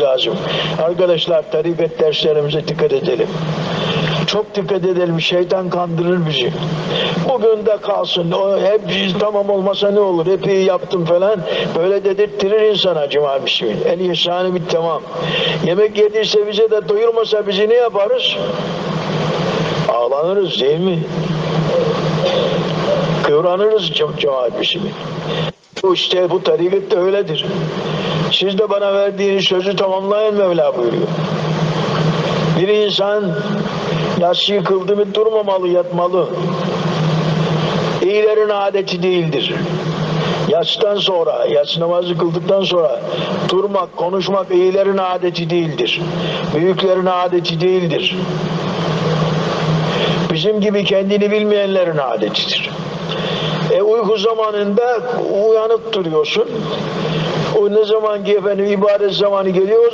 lazım. Arkadaşlar tarikat derslerimize dikkat edelim. Çok dikkat edelim. Şeytan kandırır bizi. Bugün de kalsın. O hep tamam olmasa ne olur? Hep iyi yaptım falan. Böyle dedirttirir insana cuma bismillah. El ihsanı bit tamam. Yemek yediyse bize de doyurmasa bizi ne yaparız? Ağlanırız değil mi? Kıvranırız çok cemaat bismillah. Bu işte bu tarikat da öyledir. Siz de bana verdiğiniz sözü tamamlayın Mevla buyuruyor. Bir insan yatsı kıldı mı durmamalı, yatmalı. İyilerin adeti değildir. Yatsıdan sonra, yatsı namazı kıldıktan sonra durmak, konuşmak iyilerin adeti değildir. Büyüklerin adeti değildir. Bizim gibi kendini bilmeyenlerin adetidir. Uyku zamanında uyanık duruyorsun. O ne zaman ki efendim ibadet zamanı geliyor